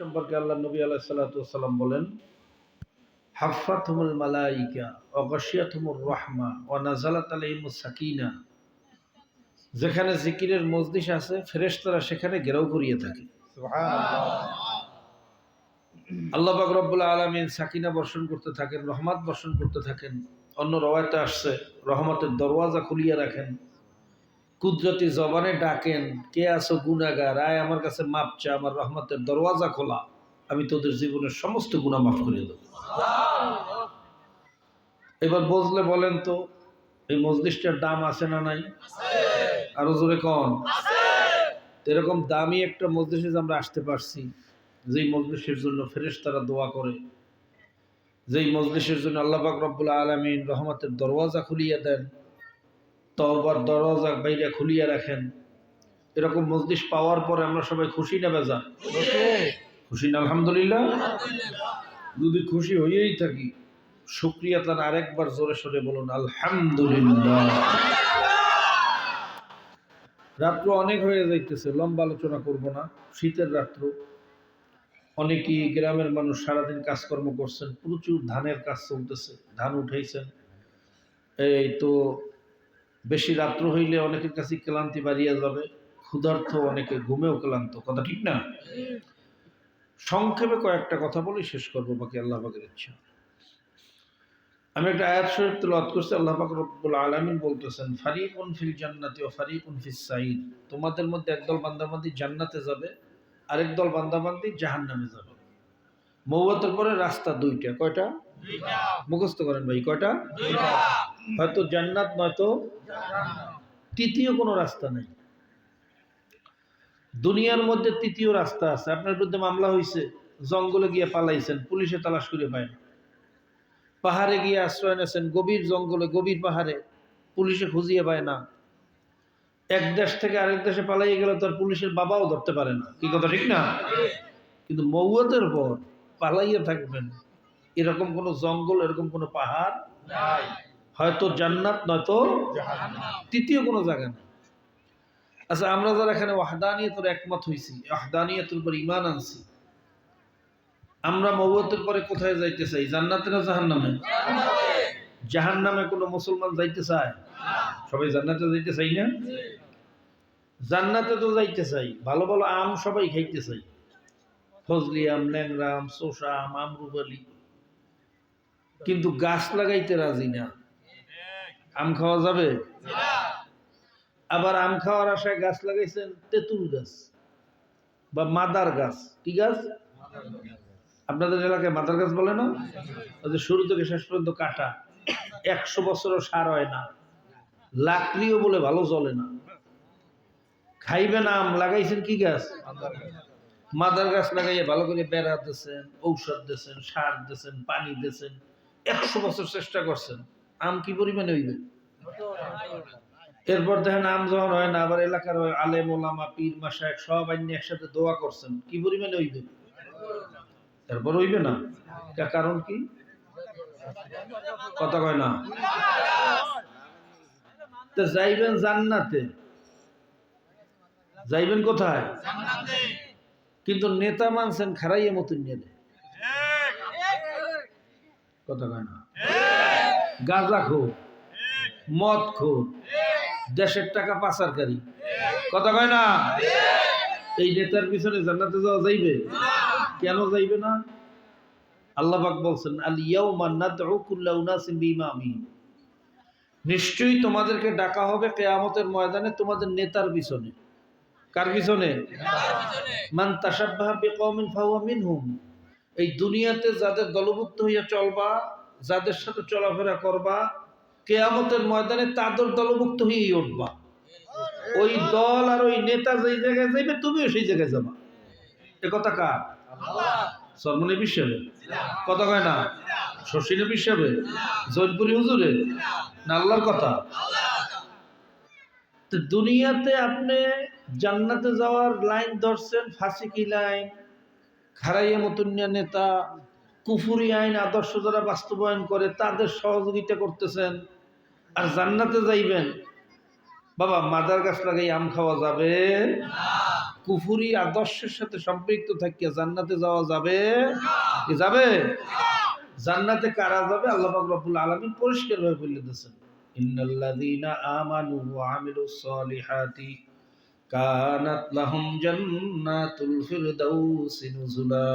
সম্পর্কে আল্লাহ নবী আলাহ বলেন হাফাতহুমুল মালাইকা রহমা ও নাজালাত সাকিনা। যেখানে জিকিরের মজলিস আছে ফেরেশতারা সেখানে ঘেরাও করিয়ে থাকে। আল্লাহ পাক রব্বুল আলামিন সাকিনা বর্ষণ করতে থাকেন রহমত বর্ষণ করতে থাকেন। অন্য রওয়ায়তে আসছে রহমতের দরওয়াজা খুলিয়ে রাখেন। কুদরতি জবানে ডাকেন, কে আছো গুনাগার আয়, আমার কাছে মাপ চা, আমার রহমতের দরওয়াজা খোলা। আমি তোদের জীবনের সমস্ত গুণা মাফ করে দেব। এবার বুঝলে বলেন তো, এই মজলিসটার দাম আছে না নাই? আরও জোরে কন এরকম দামি একটা মজলিসে আমরা আসতে পারছি, যেই মজলিসের জন্য ফেরেশ তারা দোয়া করে, যেই মজলিসের জন্য আল্লাহ পাক আলমিন রহমতের দরওয়াজা খুলিয়ে দেন তওবার দরজা বাইরে খুলিয়ে রাখেন। এরকম মজলিস পাওয়ার পরে আমরা সবাই খুশি না বেজা খুশি না, আলহামদুলিল্লাহ। যদি খুশি হয়েই থাকি, শুক্রিয়া তার আরেকবার জোরে সোরে বলুন, আলহামদুলিল্লাহ। রাত্র অনেক হয়ে যাইতেছে, লম্বা আলোচনা করব না, শীতের রাত্র। অনেকেই গ্রামের মানুষ সারাদিন কাজকর্ম করছেন, প্রচুর ধানের কাজ চলতেছে, ধান উঠাইছেন। এই তো বেশি রাত্র হইলে অনেকের কাছে ক্লান্তি বাড়িয়ে যাবে ক্ষুধার্থ অনেকে ঘুমেও ক্লান্ত, কথা ঠিক না? সংক্ষেপে কয়েকটা কথা বলে, শেষ করব, বাকি আল্লাহ পাকের ইচ্ছা। আমি একটা আয়াত শরীফ তেলাওয়াত করছি, আল্লাহ পাক রব্বুল আলামিন বলতেছেন, ফারিকুন ফিল জান্নাতি ও ফারিকুন ফিস সাইদ তোমাদের মধ্যে একদল বান্দাবান্দি জান্নাতে যাবে, আরেক দল বান্দাবান্দি জাহান্নামে যাবে। মৌয়াতের পরে রাস্তা দুইটা, কয়টা? মুখস্থ করেন ভাই, কয়টা? হয়তো জান্নাত নয়তো তৃতীয় কোনো রাস্তা নেই। দুনিয়ার মধ্যে তৃতীয় রাস্তা আছে। আপনার বিরুদ্ধে মামলা হয়েছে জঙ্গলে গিয়ে পালাইছেন, পুলিশে তালাশ করে পায় পাহাড়ে গিয়ে আশ্রয় নেছেন গভীর জঙ্গলে, গভীর পাহাড়ে, পুলিশে খুঁজিয়ে পায় না। এক দেশ থেকে আরেক দেশে পালাইয়ে গেলে তার পুলিশের বাবাও ধরতে পারে না। কি কথা, ঠিক না? কিন্তু মৌয়াতের পর পালাইয়ে থাকবেন, এরকম কোনো জঙ্গল, এরকম কোনো পাহাড় হয়তো জান্নাত নয়তো তৃতীয় কোনো জায়গা নেই। আচ্ছা আমরা যারা এখানে ওয়াহদানিয়তের একমত হয়েছি ওয়াহদানিয়তের উপর ইমান আনছি আমরা মৌয়তের পরে কোথায় যাইতে চাই? জান্নাতে না জাহান নামে জাহান নামে কোনো মুসলমান যাইতে চায়? সবাই জান্নাতে যাইতে চাই না? জান্নাতে তো যাইতে চাই ভালো ভালো আম সবাই খাইতে চাই। ফজলি আম ল্যাংরা আম চোষা আম আমরুবালি। কিন্তু গাছ লাগাইতে রাজি না। আম খাওয়া যাবে? আবার আম খাওয়ার আশায় গাছ লাগাইছেন তেঁতুল গাছ বা মাদার গাছ। কি গাছ? আপনাদের এলাকায় মাদার গাছ বলে না? যে শুরু থেকে শেষ পর্যন্ত কাটা। একশো বছরও সার হয় না। লাকড়িও বলে ভালো চলে না। খাইবেন আম, লাগাইছেন কি গাছ? মাদার গাছ লাগাইয়ে ভালো করে বেড়া দিয়েছেন, ঔষধ দিয়েছেন, সার দিয়েছেন, পানি দিয়েছেন। একশো বছর চেষ্টা করছেন। আম কি পরিমাণে হইবে? এরপর দেখেন আম যখন হয় না, আবার এলাকার হয় আলেম, ওলামা, পীর মাসায় সব আইনি একসাথে দোয়া করছেন। কি পরিমাণে হইবে? এরপর হইবে না? কারণ কি? কথা কয় না? তো যাইবেন জান্নাতে। যাইবেন কোথায়? কিন্তু নেতা মানছেন খারাইয়ে মতন নিয়ে কথা কয় না? গাঁজা খোর মদ খোর দেশের টাকা পাচারকারী। কথা কয় না? এই নেতার পিছনে জান্নাতে যাওয়া যাইবে? কেন যাইবে না? আল্লাহ পাক বলছেন, আল ইয়াউমা নাদউ কুল্লা উনাসিন বিইমামিহিম নিশ্চয়ই তোমাদেরকে ডাকা হবে কেয়ামতের ময়দানে তোমাদের নেতার পিছনে। কার পিছনে? মান তাসাব্বাহা বিকওমিন ফাহুয়া মিনহুম। এই দুনিয়াতে যাদের দলভুক্ত হইয়া চলবা যাদের সাথে চলাফেরা করবা, কেয়ামতের ময়দানে তাদের দলভুক্ত হয়েই উঠবা। ওই দল আর ওই নেতা যেই জায়গায় যাইবে, তুমিও সেই জায়গায় যাবা। এ কথা কার? সর্বনে বিশ্বাবে কথা কয় না? শশীনে বিশ্বাবে জৈনপুরি হুজুরে? না আল্লাহর কথা? দুনিয়াতে আপনি জান্নাতে যাওয়ার লাইন ধরছেন ফাঁসিকি লাইন? খারাইয়া মতুনিয়া নেতা কুফুরি আইন আদর্শ যারা বাস্তবায়ন করে, তাদের সহযোগিতা করতেছেন। আর জান্নাতে যাইবেন, বাবা, মাদার গাছ লাগাই আম খাওয়া যাবে। কুফুরি আদর্শের সাথে সম্পৃক্ত থাকিয়া জান্নাতে যাওয়া যাবে। যাবে? জান্নাতে কারা যাবে? আল্লাহ রব্বুল পরিষ্কার ভাবে বলে দিয়েছেন আমানু কানাত লাহুম জান্নাতুল ফিরদাউসি নুজুলা।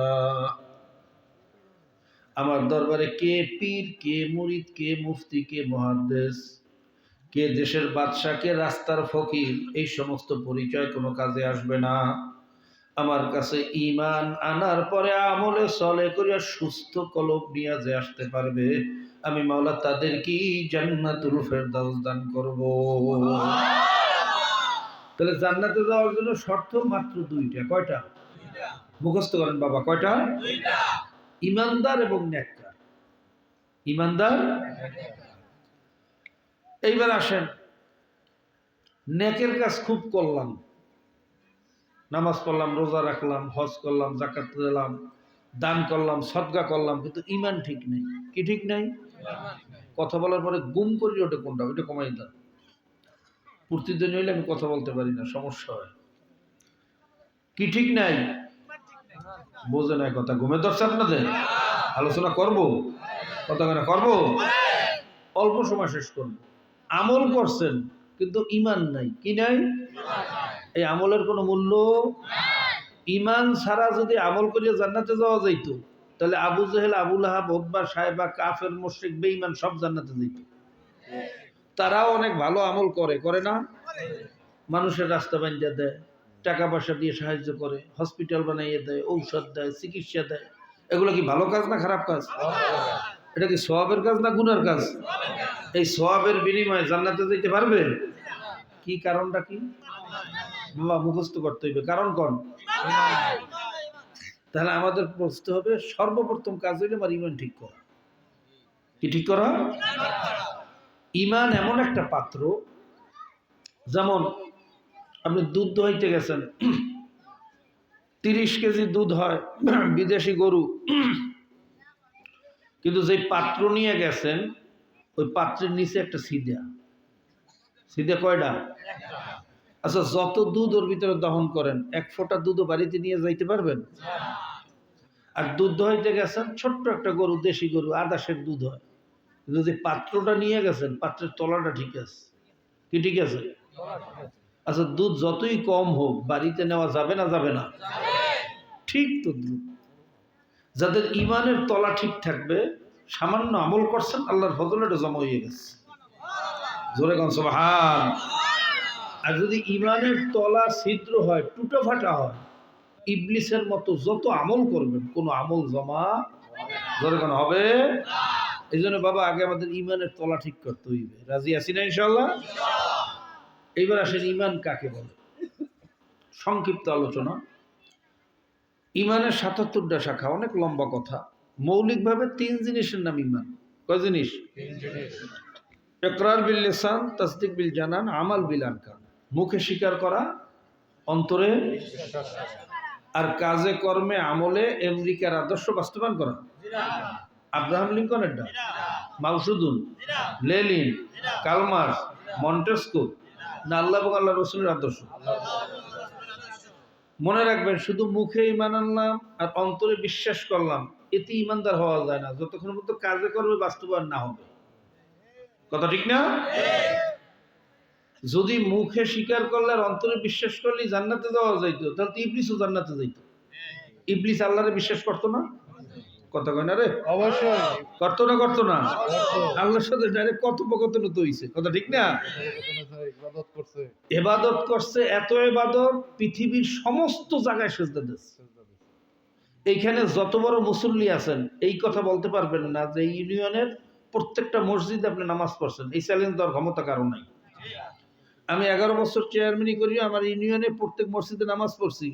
আমার দরবারে কে পীর কে মুরিদ কে মুফতি কে মুহাদ্দিস কে দেশের বাদশাহ কে রাস্তার ফকির এই সমস্ত পরিচয় কোনো কাজে আসবে না। আমার কাছে ইমান আনার পরে আমলে চলে করিয়া সুস্থ কলব নিয়ে যে আসতে পারবে আমি মাওলা তাদের কি জান্নাতুল ফেরদাউস দান করব। তাহলে জান্নাতে যাওয়ার জন্য শর্ত মাত্র দুইটা কয়টা? মুখস্থ করেন বাবা কয়টা? ইমানদার এবং নেককার। ইমানদার, এইবার আসেন, নেকের কাজ খুব করলাম। নামাজ পড়লাম, রোজা রাখলাম, হজ করলাম জাকাত দিলাম, দান করলাম, সদগা করলাম, কিন্তু ইমান ঠিক নেই। কি ঠিক নেই? কথা বলার পরে গুম করি, ওটা কোনটা? ওটা কমাই দাও। প্রতিদিন হইলে আমি কথা বলতে পারি না, সমস্যা হয়। কি ঠিক নাই? বোঝে না কথা। ঘুমে ধরছে আপনাদের? আলোচনা করব? কথা কেন করব? অল্প সময় শেষ করব। আমল করছেন, কিন্তু ইমান নাই। কি নাই? এই আমলের কোনো মূল্য? ইমান ছাড়া যদি আমল করিয়া জান্নাতে যাওয়া যাইত, তাহলে আবু জেহেল আবুল আহাব ওব্বা সাহেবা কাফের, মুশরিক, বেঈমান সব জান্নাতে যাইত। তারাও অনেক ভালো আমল করে করে না? মানুষের রাস্তা বানিয়ে দেয়। টাকা পয়সা দিয়ে সাহায্য করে হসপিটাল বানাইয়ে দেয় ঔষধ দেয় চিকিৎসা দেয়। এগুলো কি ভালো কাজ না খারাপ কাজ? এটা কি সোয়াবের কাজ না গুনার কাজ? এই সোয়াবের বিনিময়ে জান্নাতে যেতে পারবে? কি কারণটা কি? বাবা মুখস্থ করতে হইবে। কারণ কোন? তাহলে আমাদের বুঝতে হবে সর্বপ্রথম কাজ হইলে আমার ইমান ঠিক করা। কি ঠিক করা। ইমান এমন একটা পাত্র যেমন আপনি দুধ দোহাইতে গেছেন, তিরিশ কেজি দুধ হয়, বিদেশি গরু। কিন্তু যে পাত্র নিয়ে গেছেন, ওই পাত্রের নিচে একটা সিদা সিদা কয়টা? আচ্ছা যত দুধ ওর ভিতরে দহন করেন, এক ফোঁটা দুধও বাড়িতে নিয়ে যাইতে পারবেন? আর দুধ দহাইতে গেছেন, ছোট্ট একটা গরু, দেশি গরু আদাসের দুধ হয়। কিন্তু যে পাত্রটা নিয়ে গেছেন, পাত্রের তলাটা ঠিক আছে। কি ঠিক আছে? আচ্ছা দুধ যতই কম হোক বাড়িতে নেওয়া যাবে না যাবে না? ঠিক তো দুধ। যাদের ইমানের তলা ঠিক থাকবে সামান্য আমল করছেন আল্লাহর ফজল এটা জমা হয়ে গেছে। জোরে হান আর যদি ইমানের তলা ছিদ্র হয় টুটো ফাটা হয় ইবলিসের মতো যত আমল করবেন কোনো আমল জমা জোরে কোন হবে? এই জন্য বাবা আগে আমাদের ইমানের তলা ঠিক করতে হইবে। রাজি আছি না ইনশাল্লাহ এইবার আসেন ইমান কাকে বলে? সংক্ষিপ্ত আলোচনা। ইমানের সাতাত্তরটা শাখা অনেক লম্বা কথা। মৌলিকভাবে তিন জিনিসের নাম ইমান। কয় জিনিস? একরার বিল লেসান তসদিক বিল জানান আমাল বিল আনকান মুখে স্বীকার করা অন্তরে আর কাজে কর্মে আমলে আমেরিকার আদর্শ বাস্তবায়ন করা। আব্রাহাম লিঙ্কনের ডাক। মাউসুদুন লেলিন কালমার্স মন্টেস্কো না, আল্লাহ এবং আল্লাহ রসুলের আদর্শ। মনে রাখবেন, শুধু মুখে ইমান আনলাম আর অন্তরে বিশ্বাস করলাম, এতে ইমানদার হওয়া যায় না। যতক্ষণ পর্যন্ত কাজে করবে, বাস্তবায়ন না হবে। কথা ঠিক না? যদি মুখে স্বীকার করলে আর অন্তরে বিশ্বাস করলে জান্নাতে যাওয়া যাইতো, তাহলে তো ইবলিসও জান্নাতে যাইতো। ইবলিস আল্লাহরে বিশ্বাস করতো না? কথা কয় না রে? অবশ্যই। করতো না করতো না? আল্লাহর সাথে ডাইরেক্ট কথোপকথন তো হইছে। কথা ঠিক না? ইবাদত করছে এবাদত করছে এত এবাদত পৃথিবীর সমস্ত জায়গায় সেজদা দিচ্ছে। এইখানে যত বড় মুসল্লি আছেন এই কথা বলতে পারবেন না যে ইউনিয়নের প্রত্যেকটা মসজিদে আপনি নামাজ পড়ছেন। এই চ্যালেঞ্জ দেওয়ার ক্ষমতা কারণ নাই। আমি এগারো বছর চেয়ারম্যানই করি আমার ইউনিয়নে প্রত্যেক মসজিদে নামাজ পড়ছি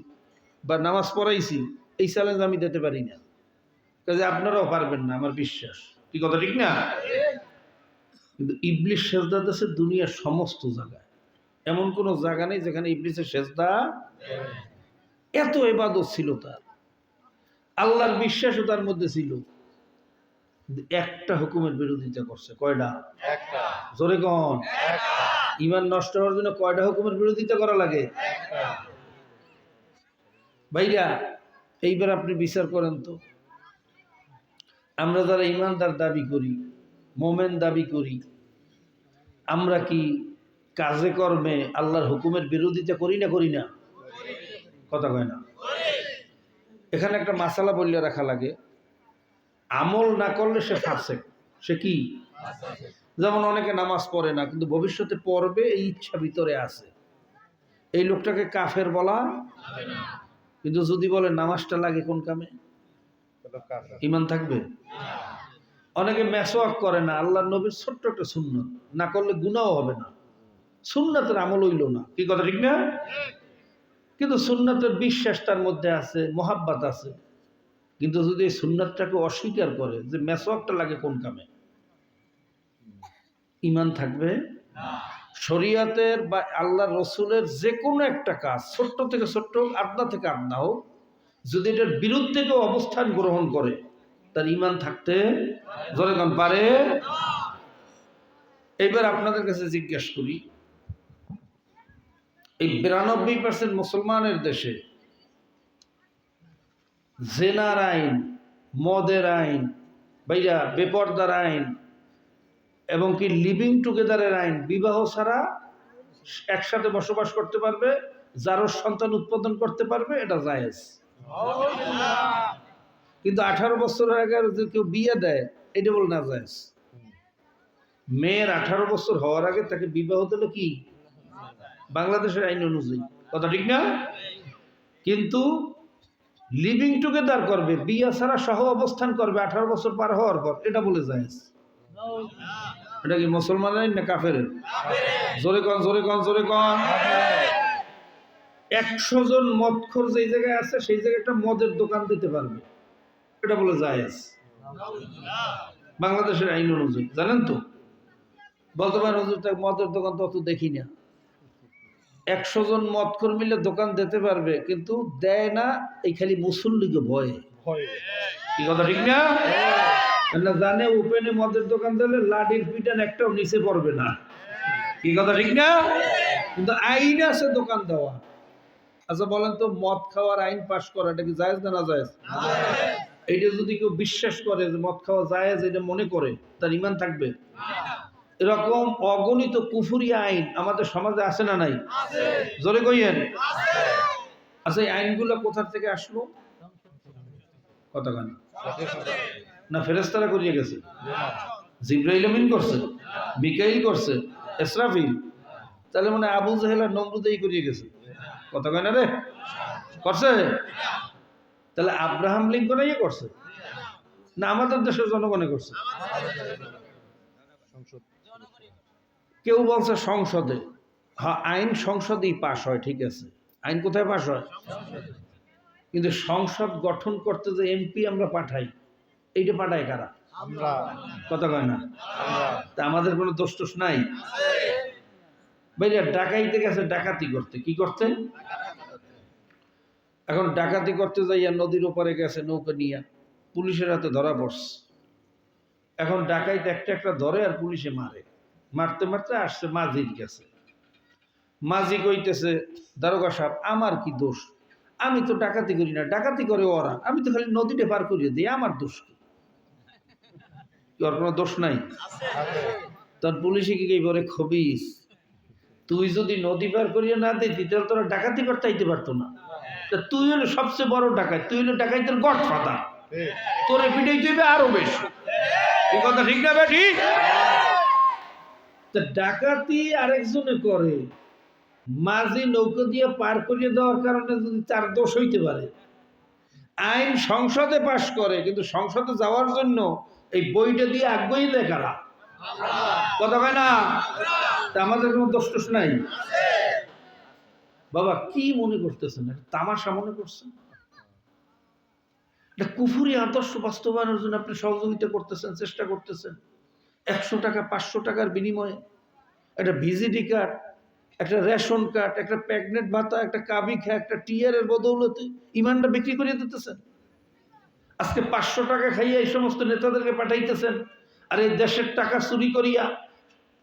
বা নামাজ পড়াইছি এই চ্যালেঞ্জ আমি দিতে পারি না। কাজে আপনারাও পারবেন না আমার বিশ্বাস। কি কথা ঠিক না? কিন্তু ইবলিশ সেজদা দেশে দুনিয়ার সমস্ত জায়গায়। এমন কোনো জায়গা নেই যেখানে ইবলিসের সেজদা এত এবাদত ছিল তার। আল্লাহর বিশ্বাসও তার মধ্যে ছিল। একটা হুকুমের বিরোধিতা করছে কয়টা? একটা। জোরে কন। ইমান নষ্ট হওয়ার জন্য কয়টা হুকুমের বিরোধিতা করা লাগে? ভাইরা এইবার আপনি বিচার করেন তো। আমরা যারা ইমানদার দাবি করি, মোমেন দাবি করি, আমরা কি কাজে কর্মে আল্লাহর হুকুমের বিরোধিতা করি না করি না? কথা কয় না। এখানে একটা মাসালা বললে রাখা লাগে, আমল না করলে সে ফাঁসে সে কি? যেমন অনেকে নামাজ পড়ে না, কিন্তু ভবিষ্যতে পড়বে, এই ইচ্ছা ভিতরে আছে। এই লোকটাকে কাফের বলা কিন্তু যদি বলে, নামাজটা লাগে কোন কামে। ইমান থাকবে? অনেকে মেসোয়াক করে না আল্লাহ নবীর ছোট্ট একটা সুন্নত। না করলে গুণাও হবে না। আমল হইল না। কি কথা, ঠিক না? কিন্তু সুন্নাতের বিশ্বাস তার মধ্যে আছে, মোহাব্বাত আছে। কিন্তু যদি এই সুন্নাতটাকে অস্বীকার করে যে মেসোয়াকটা লাগে কোন কামে? ইমান থাকবে? শরিয়াতের বা আল্লাহ রসুলের যে কোনো একটা কাজ, ছোট্ট থেকে ছোট্ট হোক থেকে আদনা হোক যদি এটার বিরুদ্ধে কেউ অবস্থান গ্রহণ করে, তার ইমান থাকতে জনগণ পারে এবার আপনাদের কাছে জিজ্ঞেস করি, এই বিরানব্বই পার্সেন্ট মুসলমানের দেশে জেনার আইন, মদের আইন ভাইয়া বেপর্দার আইন, এবং কি লিভিং টুগেদারের আইন, বিবাহ ছাড়া একসাথে বসবাস করতে পারবে যারও সন্তান উৎপাদন করতে পারবে, এটা জায়েজ। কিন্তু আঠারো বছর আগে যদি কেউ বিয়ে দেয় এটা বলে না জায়েজ মেয়ের আঠারো বছর হওয়ার আগে তাকে বিবাহ দিলে কি? বাংলাদেশের আইন অনুযায়ী। কথা ঠিক না? কিন্তু লিভিং টুগেদার করবে বিয়ে ছাড়া সহ অবস্থান করবে আঠারো বছর পার হওয়ার পর এটা বলে জায়েজ এটা কি মুসলমানের আইন না কাফের জোরে কন জোরে কন জোরে কন। একশো জন মদখোর যেই জায়গায় আছে সেই জায়গায় একটা মদের দোকান দিতে পারবে। এটা বলে জায়েজ। বাংলাদেশের আইন অনুযায়ী। জানেন তো? হুজুর মদের দোকান তো অত দেখি না। একশো জন মদখোর মিলে দোকান দিতে পারবে কিন্তু দেয় না এই খালি মুসল্লিকে ভয়ে। কি কথা ঠিক না? না জানে ওপেনে মদের দোকান দিলে লাঠির পিটান একটাও নিচে পড়বে না। কি কথা ঠিক না? কিন্তু আইন আছে দোকান দেওয়া আচ্ছা বলেন তো মদ খাওয়ার আইন পাশ করা এটা কি জায়েজ না না জায়েজ। এটা যদি কেউ বিশ্বাস করে যে মদ খাওয়া জায়েজ এটা মনে করে তার ইমান থাকবে? এরকম অগণিত কুফুরি আইন আমাদের সমাজে আছে না নাই? জোরে কইয়েন। আচ্ছা এই আইনগুলো কোথা থেকে আসলো? কথা কেন না ফেরেস্তারা করিয়ে গেছে? জিব্রাইল আমিন করছে? মিকাইল করছে? এসরাফিল? তাহলে মানে আবু জাহেল নমরুদেই করিয়ে গেছে। কথা কয় না রে? করছে? তাহলে আব্রাহাম লিঙ্কন ইয়ে করছে? না আমাদের দেশের জনগণে করছে। কেউ বলছে সংসদে। হ্যাঁ আইন সংসদেই পাশ হয় ঠিক আছে। আইন কোথায় পাশ হয়? কিন্তু সংসদ গঠন করতে যে এমপি আমরা পাঠাই এইটা পাঠায় কারা? আমরা। কথা কয় না? তা আমাদের কোনো দোষ টোষ নাই? ভাইয়া ডাকাইতে গেছে ডাকাতি করতে। কি করতে এখন ডাকাতি করতে যাইয়া নদীর ওপারে গেছে নৌকা নিয়ে। পুলিশের হাতে ধরা পড়ছে। এখন ডাকাইতে একটা একটা ধরে আর পুলিশে মারে। মারতে মারতে আসছে মাঝির কাছে। মাঝি কইতেছে দারোগা সাহেব আমার কি দোষ? আমি তো ডাকাতি করি না। ডাকাতি করে ওরা। আমি তো খালি নদীটা পার করিয়ে দিই আমার দোষ কি? ওর কোনো দোষ নাই। তখন পুলিশে কি কি বলে খবিস তুই যদি নদী পার করিয়ে না দিতি, তাহলে তোরা ডাকাতি করতে পারতো না। তা তুই হলো সবচেয়ে বড় ডাকাত, তুই হলো ডাকাইতের গড ফাদা ঠিক। তোরে পিটাই তুই আরও বেশি। এই কথা ঠিক না, বেটি? তা ডাকাতি আরেকজনে করে, মাঝি নৌকো দিয়ে পার করিয়ে দেওয়ার কারণে যদি তার দোষ হইতে পারে। আইন সংসদে পাশ করে, কিন্তু সংসদে যাওয়ার জন্য এই বইটা দিয়ে আগ্রহী কারা কথা কয় না? তা আমাদের কোনো দোষ নাই? বাবা, কি মনে করতেছেন? তামাশা মনে করছেন? কুফুরি আদর্শ বাস্তবায়নের জন্য আপনি সহযোগিতা করতেছেন, চেষ্টা করতেছেন। একশো টাকা, পাঁচশো টাকার বিনিময়ে একটা ভিজিডি কার্ড, একটা রেশন কার্ড, একটা প্রেগনেন্ট ভাতা একটা কাবি খা একটা টিয়ারের বদৌলতে ইমানটা বিক্রি করিয়ে দিতেছেন। আজকে পাঁচশো টাকা খাইয়া এই সমস্ত নেতাদেরকে পাঠাইতেছেন। আর এই দেশের টাকা চুরি করিয়া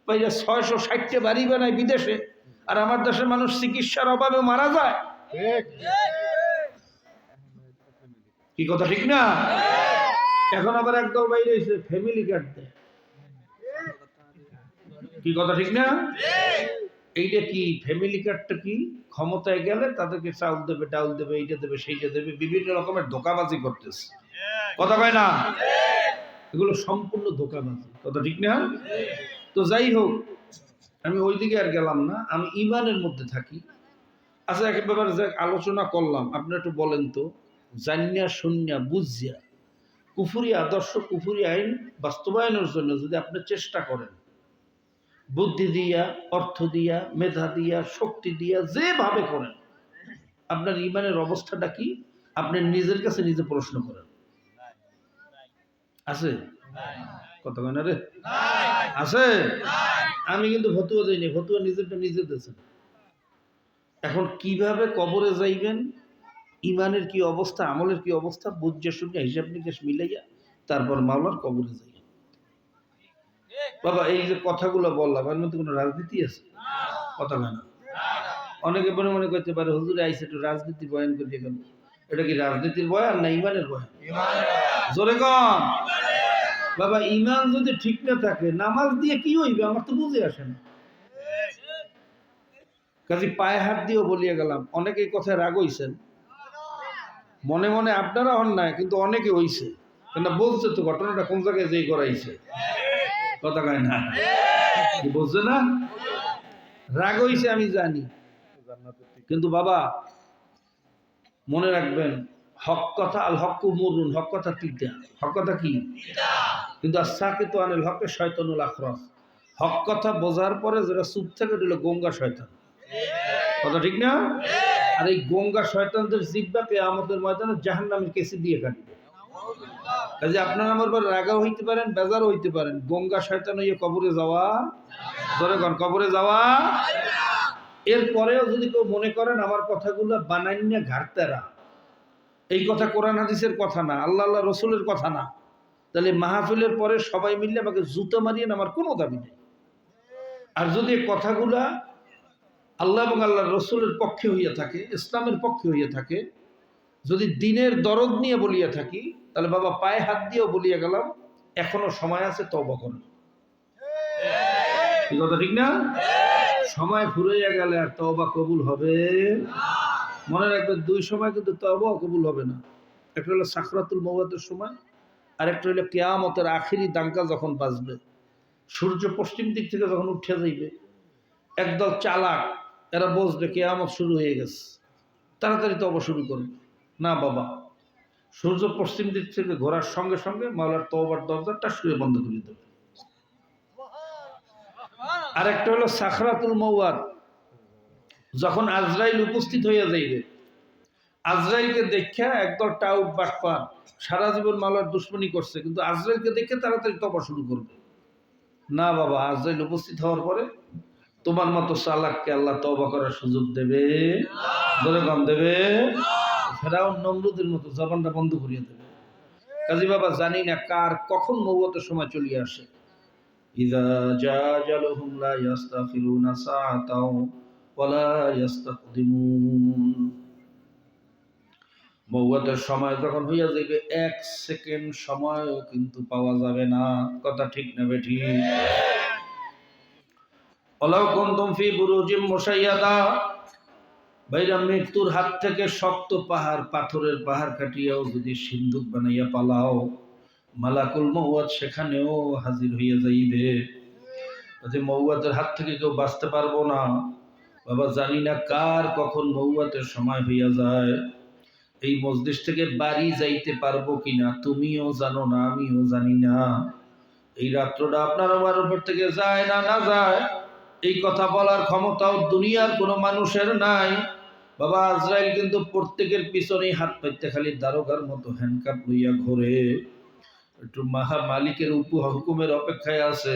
পাইয়া ছয়শো ষাটটে বাড়ি বানায় বিদেশে আর আমার দেশের মানুষ চিকিৎসার অভাবে মারা যায়। কি কথা ঠিক না? এখন আবার একদল বাইরে এসে ফ্যামিলি কার্ড দেয়। কি কথা ঠিক না? এইটা কি ফ্যামিলি কার্ডটা কি? ক্ষমতায় গেলে তাদেরকে চাউল দেবে ডাউল দেবে এইটা দেবে সেইটা দেবে বিভিন্ন রকমের ধোকাবাজি করতেছে। কথা কয় না? এগুলো সম্পূর্ণ ধোকাবাজি কথা ঠিক না? তো যাই হোক, আমি ওই দিকে আর গেলাম না। আমি ইমানের মধ্যে থাকি। আচ্ছা এক ব্যাপারে যে আলোচনা করলাম। আপনি একটু বলেন তো, জানিয়া শুনিয়া বুঝিয়া। কুফুরি আদর্শ, কুফুরি আইন বাস্তবায়নের জন্য যদি আপনি চেষ্টা করেন, বুদ্ধি দিয়া, অর্থ দিয়া, মেধা দিয়া, শক্তি দিয়া, যেভাবে করেন, আপনার ইমানের অবস্থাটা কি? আপনি নিজের কাছে নিজে প্রশ্ন করেন। আছে? কত না রে? আছে? আমি কিন্তু ফতুয়া দিইনি ফতুয়া নিজেরটা নিজে দিয়েছেন। এখন কীভাবে কবরে যাইবেন? ইমানের কি অবস্থা আমলের কি অবস্থা? বুঝে শুনে হিসাব নিকাশ মিলাইয়া তারপর মাওলার কবরে যাই বাবা এই যে কথাগুলো বললাম এর মধ্যে কোনো রাজনীতি আছে? কথা না। অনেকে মনে মনে করতে পারে হুজুরে আইসে একটু রাজনীতি বয়ান করিয়ে গেল। এটা কি রাজনীতির বয়ান না ইমানের বয়ান। জোরে কম বাবা ইমান যদি ঠিক না থাকে, নামাজ দিয়ে কি হইবে? আমার তো বুঝে আসে না। কাজে পায়ে হাত দিয়েও বলিয়ে গেলাম অনেকে কথায় রাগ হইছেন। মনে মনে আপনারা হন না কিন্তু অনেকে হইছে। কেন বলছে তো, ঘটনাটা কোন জায়গায় যেই করাইছে। কথা কয় না। বলছে না? রাগ হইছে, আমি জানি। কিন্তু বাবা, মনে রাখবেন হক কথা আল হক মরুন হক কথা তিতা। হক কথা কি? কিন্তু আসাকে তো আনিল হকে শয়তানুল আখরস। হক কথা বোঝার পরে যেটা চুপ থেকে দিল গঙ্গা শয়তান। কথা ঠিক না? আর এই গঙ্গা শয়তানদের জিব্বাকে আমাদের ময়দানে জাহান নামের কেসি দিয়ে কাটবে। কাজে আপনারা আমার পর রাগা হইতে পারেন বেজারও হইতে পারেন। গঙ্গা শয়তান হইয়ে কবরে যাওয়া? ধরে কন কবরে যাওয়া? এরপরেও যদি কেউ মনে করেন আমার কথাগুলো বানাইনা ঘাটতেরা এই কথা কোরআন হাদিসের কথা না আল্লাহ আল্লাহ রসুলের কথা না। তাহলে মাহফিলের পরে সবাই মিললে আমাকে জুতো মারিয়ে আমার কোনো দাবি নেই। আর যদি এই কথাগুলা আল্লাহ এবং আল্লাহ রসুলের পক্ষে হইয়া থাকে ইসলামের পক্ষে হইয়া থাকে যদি দিনের দরদ নিয়ে বলিয়া থাকি তাহলে বাবা পায়ে হাত দিয়েও বলিয়া গেলাম এখনও সময় আছে তবা করো কথা ঠিক না? সময় ফুরাইয়া গেলে আর তবা কবুল হবে মনে রাখবেন, দুই সময় কিন্তু তবাও কবুল হবে না। একটা হলো সাখরাতুল মৌয়াতের সময় আর একটা হলো কেয়ামতের আখিরি দাঙ্কা যখন বাজবে, সূর্য পশ্চিম দিক থেকে যখন উঠে যাইবে, একদল চালাক, এরা বসবে, কেয়ামত শুরু হয়ে গেছে। তাড়াতাড়ি তবা শুরু করবে না বাবা, সূর্য পশ্চিম দিক থেকে ঘোরার সঙ্গে সঙ্গে মাওলার তবার দরজাটা শুয়ে বন্ধ করে দেবে আর একটা হলো সাখরাতুল মৌয়াত যখন আজরাইল উপস্থিত হইয়া যাইবে, আজরাইলকে দেখে একদল টাউট বাটপা সারা জীবন মালার দুশ্মনী করছে, কিন্তু আজরাইলকে দেখে তাড়াতাড়ি তবা শুরু করবে। না বাবা, আজরাইল উপস্থিত হওয়ার পরে তোমার মতো চালাককে আল্লাহ তবা করার সুযোগ দেবে। কম দেবে। ফেরাও নমরুদের মতো জবানটা বন্ধ করিয়ে দেবে। কাজী বাবা, জানি না কার কখন নৌবতের সময় চলিয়ে আসে। ইদা জাজালুহুম লা ইস্তাখিরুনা সাআতাও। সময় হইয়া যাইবে, এক সেকেন্ড কিন্তু পাওয়া যাবে না। কথা ঠিক ভাইরা মৃত্যুর হাত থেকে শক্ত পাহাড়, পাথরের পাহাড় কাটিয়াও যদি সিন্ধুক বানাইয়া পালাও, মালাকুল মৌয়াত সেখানেও হাজির হইয়া যাইবে। যে মৌয়াতের হাত থেকে কেউ বাঁচতে পারব না বাবা, জানি না কার, কখন মৌয়াতের সময় হইয়া যায়। এই মসজিদ থেকে বাড়ি যাইতে পারব কিনা, তুমিও জানো না, আমিও জানি না। এই রাত্রটা আপনার আমার উপর থেকে যায় না না যায়। এই কথা বলার ক্ষমতাও দুনিয়ার কোনো মানুষের নাই। বাবা, আজরাইল কিন্তু প্রত্যেকের পিছনেই হাত পাইতে খালি দারোগার মতো হ্যান্ডকাপ লইয়া ঘোরে। একটু মাহা মালিকের উপু হুকুমের অপেক্ষায় আছে।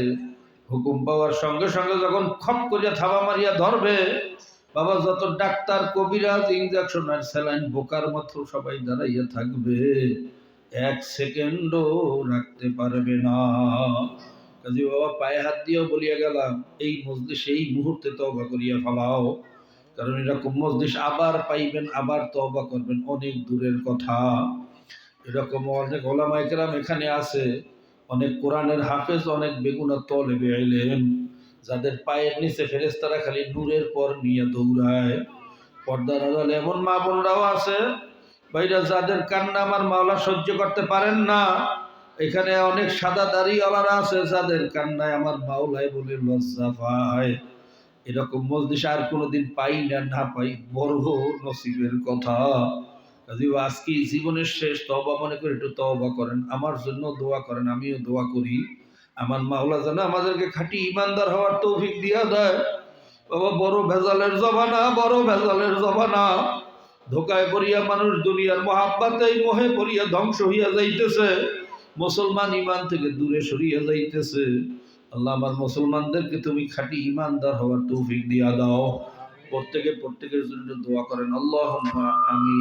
হুকুম পাওয়ার সঙ্গে সঙ্গে যখন খপ করিয়া থাবা মারিয়া ধরবে, বাবা যত ডাক্তার, কবিরাজ ইঞ্জেকশন আর স্যালাইন বোকার মতো সবাই দাঁড়াইয়া থাকবে। এক সেকেন্ডও রাখতে পারবে না। কাজে বাবা পায়ে হাত দিয়েও বলিয়া গেলাম, এই মজলিস, এই মুহূর্তে তবা করিয়া ফেলাও। কারণ এরকম মজলিস আবার পাইবেন, আবার তবা করবেন, অনেক দূরের কথা। এরকম অনেক ওলামা একরাম এখানে আছে। অনেক কোরআনের হাফেজ, অনেক বেগুনা তলে বেআইলেন যাদের পায়ের নিচে ফেরেস্তারা খালি নূরের পর নিয়ে দৌড়ায়। পর্দার আড়ালে এমন মা বোনরাও আছে। ভাইরা, যাদের কান্না আমার মাওলা সহ্য করতে পারেন না, এখানে অনেক সাদা দাড়িওয়ালারা আছে, যাদের কান্নায় আমার মাওলায় বলে লজ্জা পায়। এরকম মজলিস আর কোনোদিন পাই না না পাই বড় নসিবের কথা। কাজে আজকে জীবনের শেষ তবা মনে করে একটু তবা করেন। আমার জন্য দোয়া করেন, আমিও দোয়া করি। আমার মাওলা যেন আমাদেরকে খাঁটি ইমানদার হওয়ার তৌফিক দিয়া দেয়। বাবা, বড় ভেজালের জবানা বড় ভেজালের জবানা ধোকায় পড়িয়া মানুষ দুনিয়ার মহাব্বাতেই মোহে পড়িয়া ধ্বংস হইয়া যাইতেছে। মুসলমান ইমান থেকে দূরে সরিয়া যাইতেছে। আল্লাহ আমার মুসলমানদেরকে তুমি খাঁটি ইমানদার হওয়ার তৌফিক দিয়া দাও। প্রত্যেকে প্রত্যেকের জন্য দোয়া করেন। আল্লাহ আমি